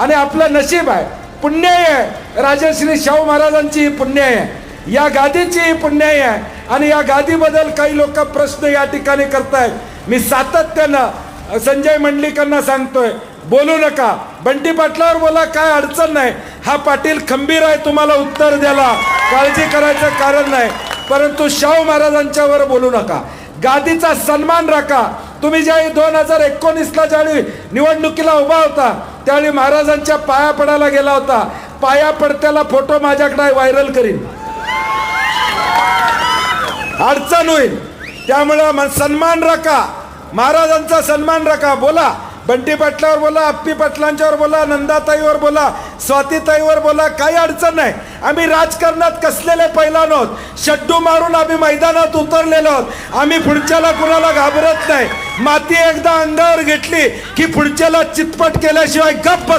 आणि आपलं नशीब आहे. पुण्य आहे. राजश्री शाहू महाराजांची पुण्य आहे. या गादीचीही ही आहे. आणि या गादीबद्दल काही लोक प्रश्न या ठिकाणी करतायत. मी सातत्यानं संजय मंडलिकांना सांगतोय बोलू नका. बंटी पाटलावर बोला काय अडचण नाही. हा पाटील खंबीर आहे तुम्हाला उत्तर द्यायला काळजी करायचं कारण नाही. परंतु शाहू महाराजांच्यावर बोलू नका. गादीचा सन्मान राखा. तुम्ही ज्यावेळी दोन हजार एकोणीसला ज्यावेळी निवडणुकीला उभा होता त्यावेळी महाराजांच्या पाया पडायला गेला होता. पाया पडत्याला फोटो माझ्याकडे व्हायरल करीन. अडचण होईल. त्यामुळं सन्मान राखा. महाराजांचा सन्मान राखा. बोला. बंटी पाटलावर बोला आप्पी पाटलांच्यावर बोला नंदाताईवर बोला स्वातीताईवर बोला काही अडचण नाही. आम्ही राजकारणात कसलेले पैलवान आहोत? शड्डू मारून आम्ही मैदानात उतरलेलो आहोत. आम्ही पुढच्याला कुणाला घाबरत नाही. माती एकदा अंगावर घेतली की पुढच्याला चितपट केल्याशिवाय गप्प